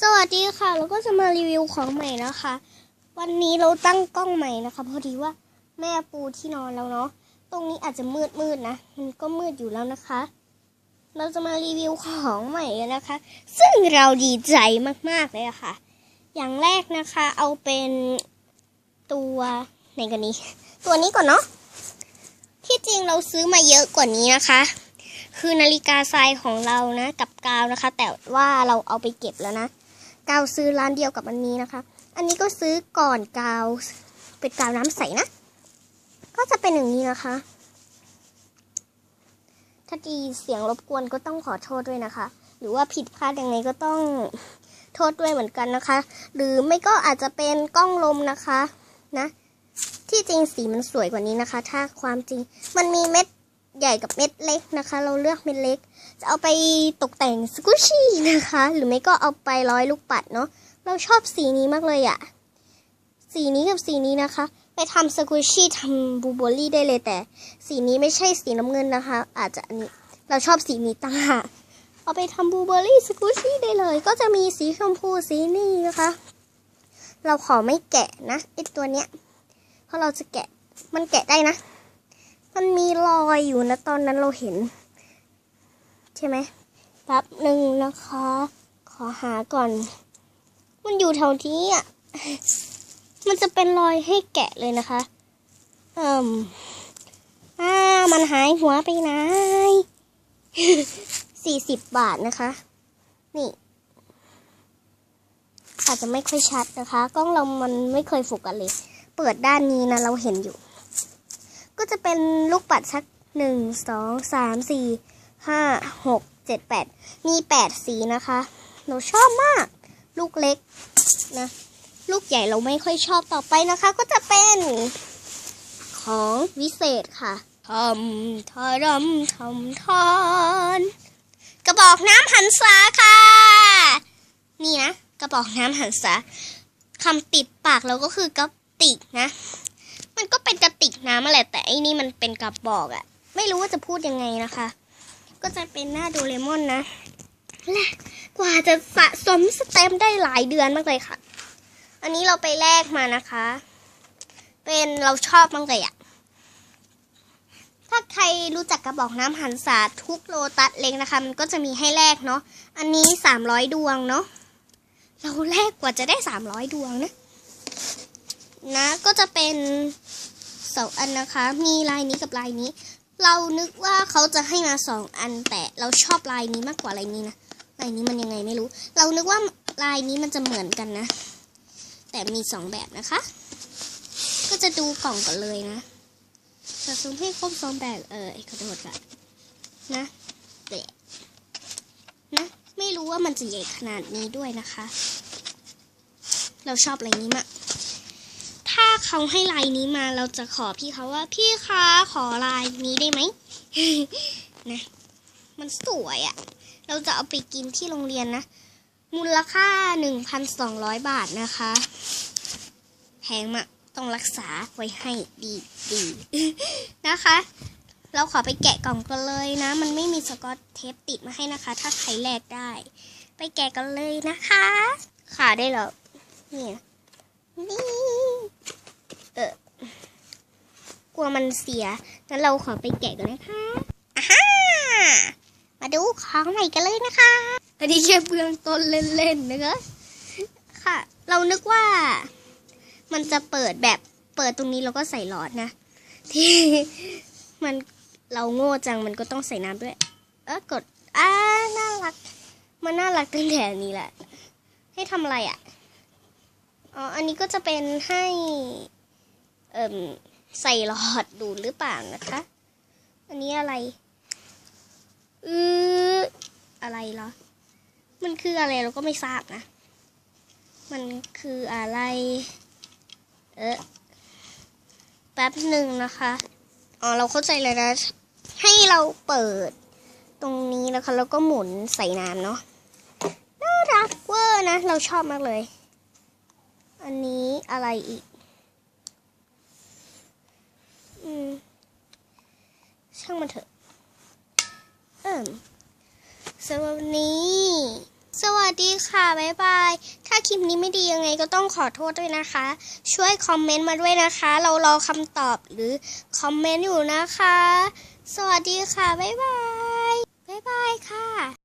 สวัสดีค่ะ เราก็จะมารีวิวของใหม่นะคะ วันนี้เราตั้งกล้องใหม่นะคะ พอดีว่าแม่ปูที่นอนแล้วเนาะตรงนี้อาจจะมืดมืดนะมันก็มืดอยู่แล้วนะคะ เราจะมารีวิวของใหม่กันนะคะ ซึ่งเราดีใจมากๆเลยะค่ะ อย่างแรกนะคะเอาเป็นตัวไหนกันนี้ ตัวนี้ก่อนเนาะที่จริงเราซื้อมาเยอะกว่านี้นะคะคือนาฬิกาทรายของเรานะ กับกาวนะคะ แต่ว่าเราเอาไปเก็บแล้วนะ กาวซื้อร้านเดียวกับอันนี้นะคะ อันนี้ก็ซื้อก่อนกาวเป็นกาวน้ำใสนะ ก็จะเป็นอย่างนี้นะคะ ถ้าดีเสียงรบกวนก็ต้องขอโทษด้วยนะคะ หรือว่าผิดพลาดยังไงก็ต้องโทษด้วยเหมือนกันนะคะ หรือไม่ก็อาจจะเป็นกล้องลมนะคะนะ ที่จริงสีมันสวยกว่านี้นะคะ ถ้าความจริงมันมีเม็ด ใหญ่กับเม็ดเล็กนะคะ เราเลือกเม็ดเล็ก จะเอาไปตกแต่งสกูชี่นะคะ หรือไม่ก็เอาไปร้อยลูกปัดเนาะเราชอบสีนี้มากเลยอะสีนี้กับสีนี้นะคะ ไปทำสกูชี่ทำบูโบลี่ได้เลยแต่ สีนี้ไม่ใช่สีน้ำเงินนะคะ อาจจะอันนี้เราชอบสีนี้ต่างหากเอาไปทำบูเบอรี่สกูชี่ได้เลย ก็จะมีสีชมพูสีนี่นะคะ เราขอไม่แกะนะไอตัวเนี้ยเพราะเราจะแกะมันแกะได้นะ มันมีรอยอยู่นะตอนนั้นเราเห็น ใช่ไหมแป๊บหนึ่งนะคะ ขอหาก่อน มันอยู่แถวนี้อะ มันจะเป็นรอยให้แกะเลยนะคะ เอ่มอ่ามันหายหัวไปไหนสี่สิบบาทนะคะ นี่ อาจจะไม่ค่อยชัดนะคะ กล้องเรามันไม่เคยโฟกัสเลย เปิดด้านนี้นะ เราเห็นอยู่ จะเป็นลูกปัดสักหนึ่งสองสามสี่ห้าหกเจ็ดแปดมีแปดสีนะคะเราชอบมาก ลูกเล็กนะ ลูกใหญ่เราไม่ค่อยชอบต่อไปนะคะ ก็จะเป็นของวิเศษค่ะทำทอดำทำทอนกระบอกน้ำหันษาค่ะ นี่นะ กระบอกน้ำหันษาคำติดปากเราก็คือกระติกนะ มันก็เป็นกระติกน้ำมาแหละแต่อันนี้มันเป็นกระบอกอะไม่รู้ว่าจะพูดยังไงนะคะ ก็จะเป็นหน้าโดเรมอนนะและกว่าจะสะสมสเต็มได้หลายเดือนมากเลยค่ะ อันนี้เราไปแลกมานะคะ เป็นเราชอบมากเลยอะถ้าใครรู้จักกระบอกน้ำหันษาทุกโลตัสเล็กนะคะ มันก็จะมีให้แลกเนาะ อันนี้สามร้อยดวงเนาะ เราแลกกว่าจะได้สามร้อยดวงนะ นะก็จะเป็นสองอันนะคะ มีลายนี้กับลายนี้ เรานึกว่าเขาจะให้มาสองอันแต่เราชอบลายนี้มากกว่าลายนี้นะลายนี้มันยังไงไม่รู้ เรานึกว่าลายนี้มันจะเหมือนกันนะ แต่มีสองแบบนะคะ ก็จะดูกล่องกันเลยนะสะสมให้ครบสองแบบเออขอโทษค่ะนะแต่นะไม่รู้ว่ามันจะใหญ่ขนาดนี้ด้วยนะคะ เราชอบลายนี้มาก เขาให้ลายนี้มาเราจะขอพี่เขาว่าพี่คะขอลายนี้ได้ไหมนะมันสวยอะ่ะ เราจะเอาไปกินที่โรงเรียนนะ มูลค่า 1,200 บาทนะคะแพงมากต้องรักษาไว้ให้ดีดีนะคะ เราขอไปแกะกล่องกันเลยนะ มันไม่มีสกอตเทปติดมาให้นะคะ ถ้าใครแลกได้ ไปแกะกันเลยนะคะ ขาได้แล้วเนี่ยนี่เออ กลัวมันเสีย งั้นเราขอไปแกะกันนะคะอ่าฮ่ามาดูของใหม่กันเลยนะคะ อันนี้แค่เบื้องต้นเล่นๆนะคะ ค่ะ เรานึกว่า มันจะเปิดแบบเปิดตรงนี้แล้วก็ใส่หลอดนะ ที่มันเราโง่จังมันก็ต้องใส่น้ำด้วย เออกด อ่า น่ารัก มันน่ารักตั้งแต่อันนี้แหละ ให้ทำอะไรอะ อ๋อ อันนี้ก็จะเป็นให้ เอ่ม ใส่หลอดดูดหรือเปล่านะคะ อันนี้อะไรอืออะไรเหรอ มันคืออะไรเราก็ไม่ทราบนะ มันคืออะไร เออแป๊บหนึ่งนะคะ อ๋อเราเข้าใจเลยนะ ให้เราเปิดตรงนี้นะคะ แล้วก็หมุนใส่น้ำเนาะ น่ารักเวอร์นะ เราชอบมากเลย อันนี้อะไรอีก อืม ช่างมันเถอะ เอิ่มสำหรับวันนี้ สวัสดีค่ะบ๊ายบาย ถ้าคลิปนี้ไม่ดียังไงก็ต้องขอโทษด้วยนะคะ ช่วยคอมเมนต์มาด้วยนะคะ เรารอคำตอบหรือคอมเมนต์อยู่นะคะ สวัสดีค่ะบ๊ายบายๆค่ะ